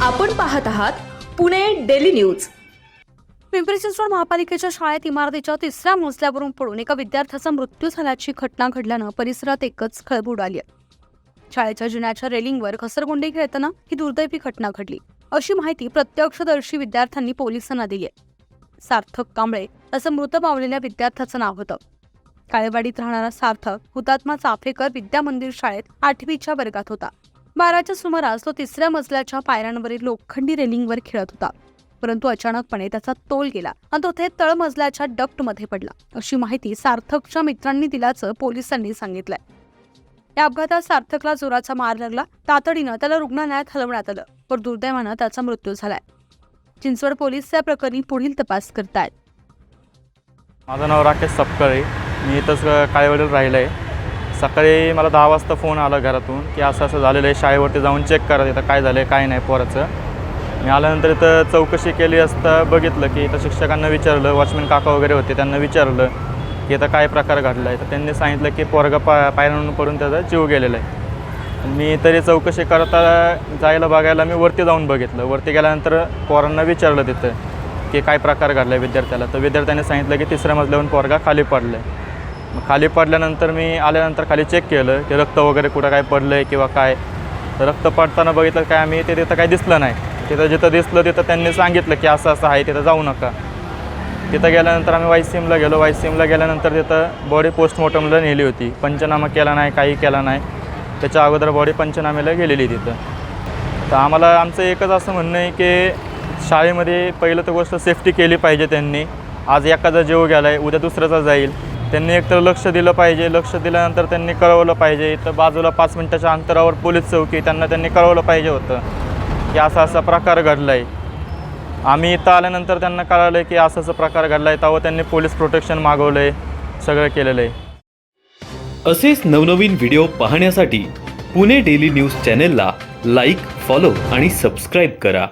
आपण पाहत आहात पुणे डेली न्यूज. पिंपरी चिंचवड महापालिकेच्या शाळेत इमारतीच्या तिसऱ्या मजल्यावरून पडून एका विद्यार्थ्याचा मृत्यू झाल्याची घटना घडल्यानं परिसरात एकच खळबळ उडाली आहे. शाळेच्या जुन्याच्या रेलिंगवर घसरगुंडी खेळताना ही दुर्दैवी घटना घडली. अशी माहिती प्रत्यक्षदर्शी विद्यार्थ्यांनी पोलिसांना दिली आहे. सार्थक कांबळे असं मृत पावलेल्या विद्यार्थ्याचं नाव होतं. काळेवाडीत राहणारा सार्थक हुतात्मा चाफेकर विद्या मंदिर शाळेत आठवीच्या वर्गात होता. बाराच्या सुमारास तो तिसऱ्या मजल्याच्या पायऱ्यांवरील लोखंडी रेलिंगवर खेळत होता. परंतु अचानकपणे त्याचा तोल गेला आणि तो थेट तळमजल्याच्या डक्टमध्ये पडला. अशी माहिती सार्थकच्या मित्रांनी दिल्याचं पोलिसांनी सांगितलंय. या अपघातात सार्थकला जोराचा मार लागला. तातडीनं त्याला रुग्णालयात हलवण्यात आलं पण दुर्दैवानं त्याचा मृत्यू झालाय. चिंचवड पोलीस या प्रकरणी पुढील तपास करतायत. माझं नाव राकेश सपकाळे. मी इथंच काळेवाडीला राहिलं आहे सकाळी मला दहा वाजता फोन आला घरातून की असं असं झालेलं आहे शाळेवरती जाऊन चेक करा इथं काय झालं आहे काय नाही पोराचं. मी आल्यानंतर इथं चौकशी केली असता बघितलं की इथं शिक्षकांना विचारलं वॉचमॅन काका वगैरे होते त्यांना विचारलं की इथं काय प्रकार घडला आहे तर त्यांनी सांगितलं की पोरगा पा पायऱ्यांवरून पडून त्याचा जीव गेलेला आहे. मी तरी चौकशी करता जायला बघायला मी वरती जाऊन बघितलं. वरती गेल्यानंतर पोरांना विचारलं तिथं की काय प्रकार घडला आहे विद्यार्थ्याला. तर विद्यार्थ्याने सांगितलं की तिसऱ्या मजल्यावरून पोरगा खाली पडला आहे मग खाली पडल्यानंतर मी आल्यानंतर खाली चेक केलं की रक्त वगैरे कुठं काय पडलं आहे किंवा काय. तर रक्त पडताना बघितलं काय आम्ही ते तिथं काय दिसलं नाही. तिथं जिथं दिसलं तिथं त्यांनी सांगितलं की असं असं आहे तिथं जाऊ नका. तिथं गेल्यानंतर आम्ही वाईस सिमला गेलो. वाईस सिमला गेल्यानंतर तिथं बॉडी पोस्टमॉर्टमला नेली होती. पंचनामा केला नाही काही केला नाही. त्याच्या अगोदर बॉडी पंचनामेला गेलेली तिथं. तर आम्हाला आमचं एकच असं म्हणणं आहे की शाळेमध्ये पहिलं तर गोष्ट सेफ्टी केली पाहिजे त्यांनी. आज एखादा जीव गेला आहे उद्या दुसऱ्याचा जाईल. त्यांनी एकतर लक्ष दिलं पाहिजे लक्ष दिल्यानंतर त्यांनी कळवलं पाहिजे. इथं बाजूला पाच मिनटाच्या अंतरावर पोलीस चौकी त्यांना त्यांनी कळवलं पाहिजे होतं की असा असा प्रकार घडला आहे आम्ही इथं आल्यानंतर त्यांना कळालं की असं असं प्रकार घडला आहे तेव्हा त्यांनी पोलीस प्रोटेक्शन मागवलं आहे सगळं केलेलं आहे असेच नवनवीन व्हिडिओ पाहण्यासाठी पुणे डेली न्यूज चॅनेलला लाईक फॉलो आणि सबस्क्राईब करा.